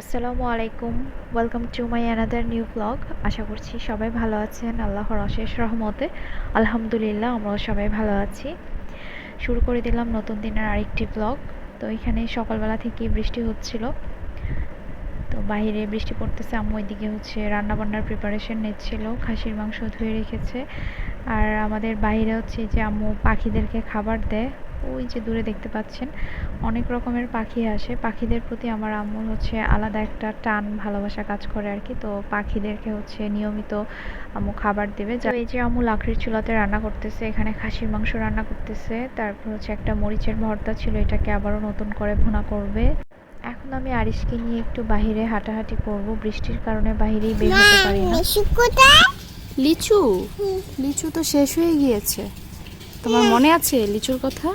আসসালামু আলাইকুম। Welcome to my another new blog আশা করছি সবাই ভালো আছেন, আল্লাহর অশেষ রহমতে। আলহামদুলিল্লাহ, আমরাও সবাই ভালো আছি। শুরু করে দিলাম নতুন দিনের আরেকটি ব্লগ তো এখানে সকালবেলা থেকেই বৃষ্টি হচ্ছিল। তো বাইরে বৃষ্টি পড়তেছে, আম্মু ওইদিকে হচ্ছে রান্নাবান্নার প্রিপারেশন নিচ্ছিল, খাসির মাংস ধুয়ে রেখেছে। আর আমাদের বাইরে হচ্ছে যে আম্মু পাখিদেরকে খাবার দেয়। ওই যে দূরে দেখতে পাচ্ছেন অনেক রকমের পাখি আসে। পাখিদের প্রতি আমার আম্মুর হচ্ছে আলাদা একটা টান ভালোবাসা কাজ করে আর কি। তো পাখিদেরকে হচ্ছে নিয়মিত আম্মু খাবার দেবে। যা এই যে আম্মু লাকড়ির চুলাতে রান্না করতেছে এখানে খাসির মাংস রান্না করতেছে তারপর হচ্ছে একটা মরিচের ভর্তা ছিল এটাকে আবারও নতুন করে ভুনা করবে। এখন আমি আরিশকে নিয়ে একটু বাইরে হাঁটাহাঁটি করব। বৃষ্টির কারণে বাইরেই বের হতে পারি না। লিচু? লিচু তো শেষ হয়ে গিয়েছে। তোমার মনে আছে লিচুর কথা?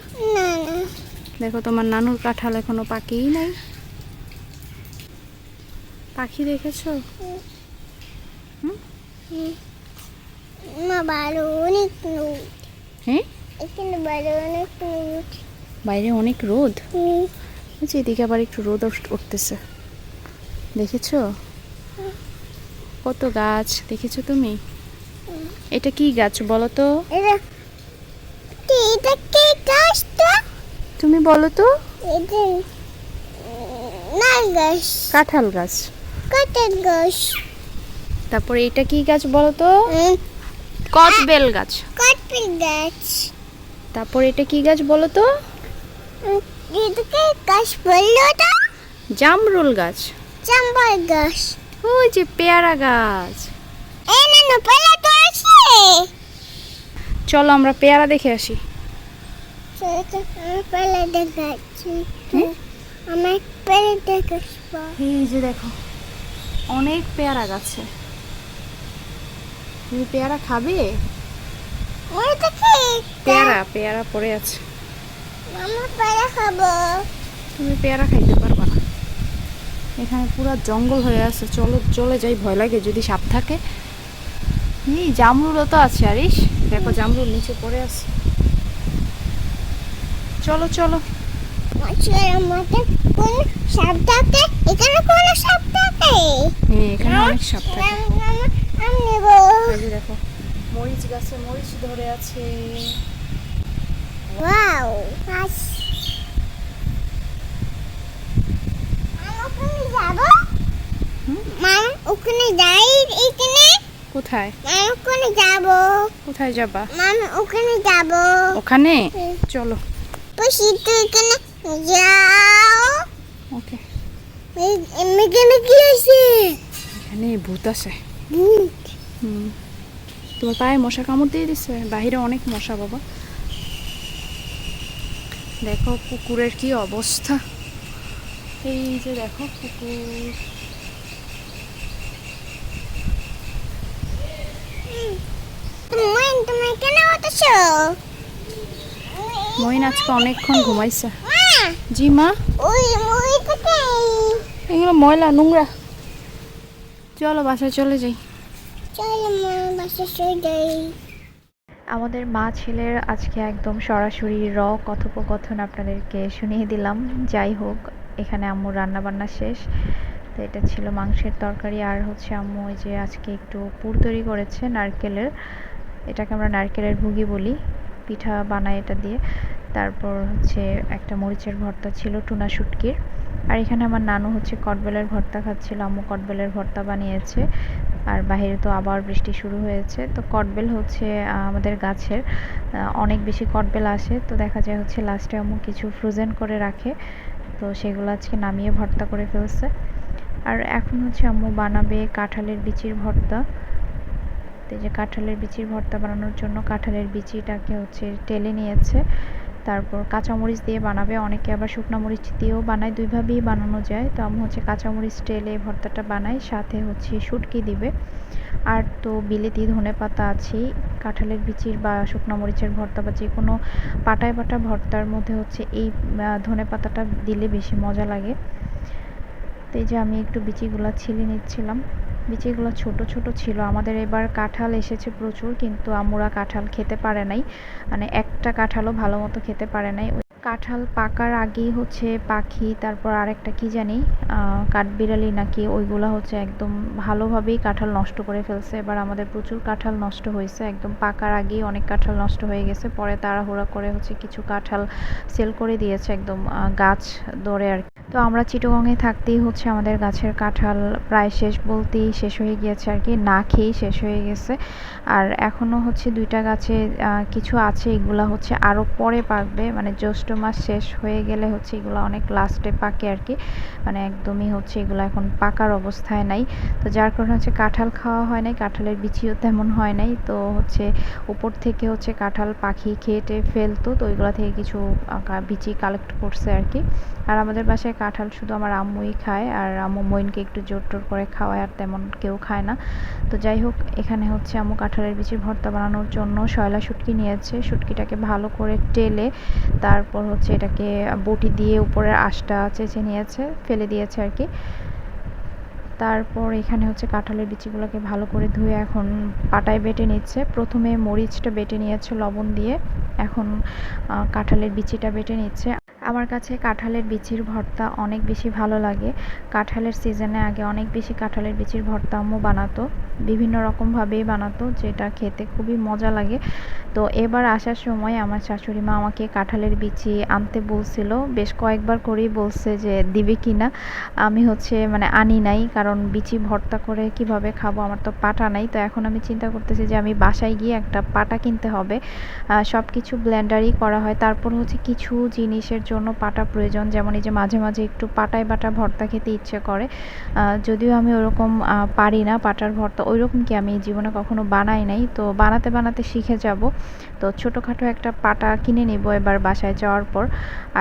দেখো তোমার নানুর কাঁঠাল এখনও পাকেই নাই। পাখি দেখেছ? বাইরে অনেক রোদ। হুম, এদিকে আবার একটু রোদ উঠতেছে। দেখেছ? কত গাছ দেখেছ তুমি? এটা কি গাছ বলো তো? এটা কি? গাছটা তুমি বলো তো। এটা নাল গাছ। কাঁঠাল গাছ। কাঠের গাছ। তারপরে এটা কি গাছ বলো তো? কদবেল গাছ। কাঠের গাছ। তারপর এটা কি গাছ বলো তো? হুম, এটা কি গাছ বলল তো জামরুল গাছ। চাম্বার গাছ। ওই যে পেয়ারা গাছ। এই না না পেলা তো আছে চলো আমরা পেয়ারা দেখে আসি। এই যে দেখো অনেক পেয়ারা গাছে। তুমি পেয়ারা খাবে? পেয়ারা পেয়ারা পড়ে আছে। তুমি পেয়ারা খাইতে পারবা না। এখানে পুরো জঙ্গল হয়ে আছে। চলো চলে যাই ভয় লাগে যদি সাপ থাকে। এই জামরুলও তো আছে আরিস দেখো জামরুল নিচে পড়ে আছে। চলো চলো। দেখো মরিচ গাছে মরিচ ধরে আছে। ওখানে যাই এখানে কোথায়? ওখানে যাব। কোথায় যাবা? ওখানে যাব। ওখানে? চলো। তুই এখানে যাও ওকে এই- এখানে কি আছে এখানে ভূত আছে। হুম। তোমার পায়ে মশা কামড় দিয়ে দিছে? বাইরে অনেক মশা বাবা। দেখো কুকুরের কি অবস্থা। এই যে দেখো কুকুর। মইন তুমি কেন হতেছো মইন আজকে অনেকক্ষণ ঘুমাইছে। জি মা? ওই এগুলো ময়লা নোংরা। চলো বাসায় চলে যাই। চলো মা বাসা শুয়ে যাই। আমাদের মা ছেলের আজকে একদম সরাসরি র কথোপকথন আপনাদেরকে শুনিয়ে দিলাম। যাই হোক এখানে আম্মুর রান্নাবান্না শেষ। তো এটা ছিল মাংসের তরকারি আর হচ্ছে আম্মু ওই যে আজকে একটু পুর তৈরি করেছে নারকেলের। এটাকে আমরা নারকেলের ভুগি বলি। পিঠা বানায় এটা দিয়ে। তারপর হচ্ছে একটা মরিচের ভর্তা ছিল, টুনা শুটকির। আর এখানে আমার নানু হচ্ছে কটবেলের ভর্তা খাচ্ছিল, আম্মু কটবেলের ভর্তা বানিয়েছে। আর বাইরে তো আবার বৃষ্টি শুরু হয়েছে। তো কটবেল হচ্ছে আমাদের গাছের অনেক বেশি কটবেল আসে। তো দেখা যায় হচ্ছে লাস্টে আম্মু কিছু ফ্রোজেন করে রাখে। তো সেগুলো আজকে নামিয়ে ভর্তা করে ফেলছে। আর এখন হচ্ছে আম্মু বানাবে কাঁঠালের বিচির ভর্তা। তো এই যে কাঁঠালের বিচির ভর্তা বানানোর জন্য কাঁঠালের বিচিটাকে হচ্ছে টেলে নিয়েছে। তারপর কাঁচামরিচ দিয়ে বানাবে। অনেকে আবার শুকনো মরিচ দিয়েও বানায়। দুইভাবেই বানানো যায়। তো আমি হচ্ছে কাঁচামরিচ টেলে ভর্তাটা বানাই, সাথে হচ্ছে শুটকি দিবে। আর তো বিলেতি ধনে পাতা আছেই। কাঁঠালের বিচির বা শুকনো মরিচের ভর্তা বা যে কোনো পাটায় পাটা ভর্তার মধ্যে হচ্ছে এই ধনে পাতাটা দিলে বেশি মজা লাগে। তো এই যে আমি একটু বিচিগুলো ছিলে নিচ্ছিলাম। বিচিগুলো ছোট ছোট ছিল। আমাদের এবার কাঁঠাল এসেছে প্রচুর, কিন্তু আমরা কাঁঠাল খেতে পারে নাই। মানে একটা কাঁঠালও ভালো মতো খেতে পারে নাই। কাঁঠাল পাকার আগেই হচ্ছে পাখি, তারপর আরেকটা কি জানি কাঠবিড়ালি নাকি, ওইগুলা হচ্ছে একদম ভালোভাবেই কাঁঠাল নষ্ট করে ফেলছে। এবার আমাদের প্রচুর কাঁঠাল নষ্ট হয়েছে। একদম পাকার আগেই অনেক কাঁঠাল নষ্ট হয়ে গেছে। পরে তাড়াহুড়া করে হচ্ছে কিছু কাঁঠাল সেল করে দিয়েছে একদম গাছ ধরে আর। তো আমরা চিটগংয়ে থাকতেই হচ্ছে আমাদের গাছের কাঁঠাল প্রায় শেষ বলতেই শেষ হয়ে গিয়েছে আর কি, না খেয়েই শেষ হয়ে গেছে। আর এখনও হচ্ছে দুইটা গাছে কিছু আছে, এগুলা হচ্ছে আরও পরে পাকবে মানে জ্যৈষ্ঠ মাস শেষ হয়ে গেলে হচ্ছে এগুলো অনেক লাস্টে পাকে আর কি। মানে একদমই হচ্ছে এগুলো এখন পাকার অবস্থায় নাই। তো যার কারণে হচ্ছে কাঁঠাল খাওয়া হয় নাই, কাঁঠালের বিচিও তেমন হয় নাই। তো হচ্ছে উপর থেকে হচ্ছে কাঁঠাল পাখি খেটে ফেলতো, তো ওইগুলো থেকে কিছু বিচি কালেক্ট করছে আর কি। আর আমাদের বাসায় কাঁঠাল শুধু আমার আম্মুই খায়, আর আম্মু মইনকে একটু জোর টোর করে খাওয়ায়, আর তেমন কেউ খায় না। তো যাই হোক, এখানে হচ্ছে আম্মু কাঁঠালের বিচির ভর্তা বানানোর জন্য শয়লা শুটকি নিয়েছে। শুটকিটাকে ভালো করে টেলে তারপর হচ্ছে এটাকে বটি দিয়ে উপরের আশটা চেঁচে নিয়েছে, ফেলে দিয়েছে আর কি। তারপর এখানে হচ্ছে কাঁঠালের বিচিগুলোকে ভালো করে ধুয়ে এখন পাটায় বেটে নিচ্ছে। প্রথমে মরিচটা বেটে নিয়েছে লবণ দিয়ে, এখন কাঁঠালের বিচিটা বেটে নিচ্ছে। আমার কাছে কাঁঠালের বিচির ভর্তা অনেক বেশি ভালো লাগে। কাঁঠালের সিজনে আগে অনেক বেশি কাঁঠালের বিচির ভর্তা আম্মু বানাতো, বিভিন্ন রকমভাবেই বানাতো, যেটা খেতে খুবই মজা লাগে। তো এবার আসার সময় আমার শাশুড়ি মা আমাকে কাঁঠালের বিচি আনতে বলছিল, বেশ কয়েকবার করেই বলছে যে দিবে কি না আমি হচ্ছে মানে আনি নাই, কারণ বিচি ভর্তা করে কীভাবে খাব আমার তো পাটা নাই। তো এখন আমি চিন্তা করতেছি যে আমি বাসায় গিয়ে একটা পাটা কিনতে হবে। সব কিছু ব্লেন্ডারই করা হয়। তারপর হচ্ছে কিছু জিনিসের জন্য পাটা প্রয়োজন। যেমন এই যে মাঝে মাঝে একটু পাটায় বাটা ভর্তা খেতে ইচ্ছে করে যদিও আমি ওরকম পারি না পাটার ভর্তা। ওইরকম কি আমি জীবনে কখনো বানাই নাই। তো বানাতে বানাতে শিখে যাব। তো ছোটোখাটো একটা পাটা কিনে নেব এবার বাসায় যাওয়ার পর।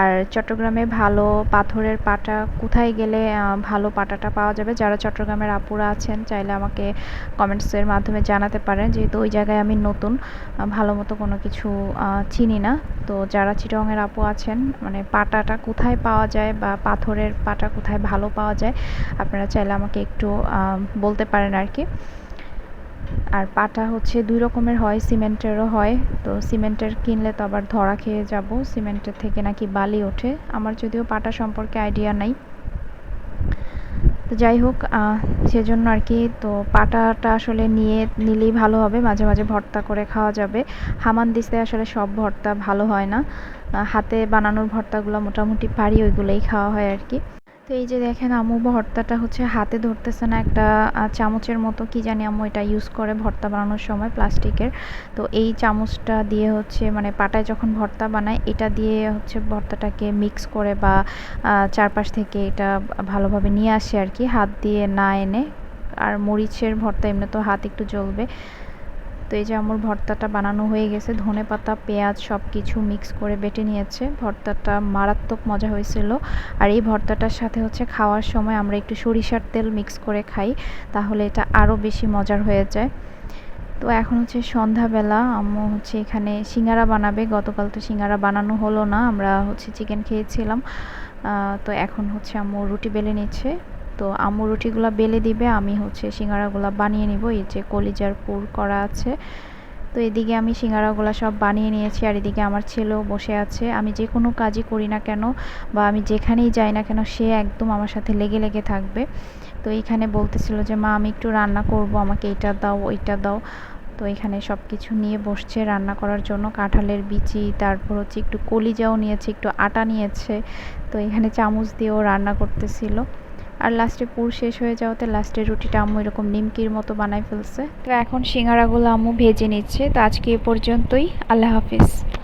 আর চট্টগ্রামে ভালো পাথরের পাটা কোথায় গেলে ভালো পাটাটা পাওয়া যাবে? যারা চট্টগ্রামের আপুরা আছেন, চাইলে আমাকে কমেন্টসের মাধ্যমে জানাতে পারেন। যেহেতু ওই জায়গায় আমি নতুন ভালো মতো কোনো কিছু চিনি না। তো যারা চিটংয়ের আপু আছেন মানে পাটাটা কোথায় পাওয়া যায় বা পাথরের পাটা কোথায় ভালো পাওয়া যায়, আপনারা চাইলে আমাকে একটু বলতে পারেন আর কি। আর পাটা হচ্ছে দুই রকমের হয়, সিমেন্টেরও হয়। তো সিমেন্টের কিনলে তো আবার ধরা খেয়ে যাব, সিমেন্টের থেকে নাকি বালি ওঠে। আমার যদিও পাটা সম্পর্কে আইডিয়া নাই। তো যাই হোক সেজন্য আর কি, তো পাটাটা আসলে নিয়ে নিলেই ভালো হবে, মাঝে মাঝে ভর্তা করে খাওয়া যাবে। হামান হামানদিসে আসলে সব ভর্তা, ভালো হয় না। হাতে বানানোর ভর্তাগুলো মোটামুটি পারি, ওইগুলোই খাওয়া হয় আর কি। তো এই যে দেখেন আম্মু, ভর্তাটা হচ্ছে হাতে ধরতেছে না একটা চামচের মতো, কি জানি আম্মু এটা ইউজ করে ভর্তা বানানোর সময় প্লাস্টিকের। তো এই চামচটা দিয়ে হচ্ছে মানে পাটায় যখন ভর্তা বানায়, এটা দিয়ে হচ্ছে ভর্তাটাকে মিক্স করে বা চারপাশ থেকে এটা ভালোভাবে নিয়ে আসে আর কি। হাত দিয়ে না এনে, আর মরিচের ভর্তা এমনি তো হাত একটু জ্বলবে। তো এই যে আমার ভর্তাটা বানানো হয়ে গেছে, ধনে পাতা, পেঁয়াজ সব কিছু মিক্স করে বেটে নিয়েছে। ভর্তাটা মারাত্মক মজা হয়েছিল। আর এই ভর্তাটার সাথে হচ্ছে খাওয়ার সময় আমরা একটু সরিষার তেল মিক্স করে খাই, তাহলে এটা আরও বেশি মজার হয়ে যায়। তো এখন হচ্ছে সন্ধ্যাবেলা, আম্মু হচ্ছে এখানে সিঙ্গারা বানাবে। গতকাল তো সিঙ্গারা বানানো হলো না, আমরা হচ্ছে চিকেন খেয়েছিলাম। তো এখন হচ্ছে আম্মু রুটি বেলে নিচ্ছে। তো আম্মু রুটিগুলো বেলে দিবে, আমি হচ্ছে সিঙ্গারাগুলো বানিয়ে নিব, এই যে কলিজার পুর করা আছে। তো এদিকে আমি সিঙ্গারাগুলো সব বানিয়ে নিয়েছি, আর এদিকে আমার ছেলেও বসে আছে। আমি যে কোনো কাজই করি না কেন, বা আমি যেখানেই যাই না কেন, সে একদম আমার সাথে লেগে লেগে থাকবে। তো এইখানে বলতেছিল যে, মা, আমি একটু রান্না করব, আমাকে এইটা দাও, ওইটা দাও। তো এখানে সব কিছু নিয়ে বসছে রান্না করার জন্য। কাঁঠালের বিচি, তারপর হচ্ছে একটু কলিজাও নিয়েছে, একটু আটা নিয়েছে। তো এখানে চামচ দিয়েও রান্না করতেছিল। আর লাস্টে পুর শেষ হয়ে যাওয়াতে লাস্টে রুটিটা আম্মু এরকম নিমকির মতো বানাই ফেলছে। তো এখন সিঙ্গারাগুলো আম্মু ভেজে নিচ্ছে। তো আজকে এ পর্যন্তই। আল্লাহ হাফিজ।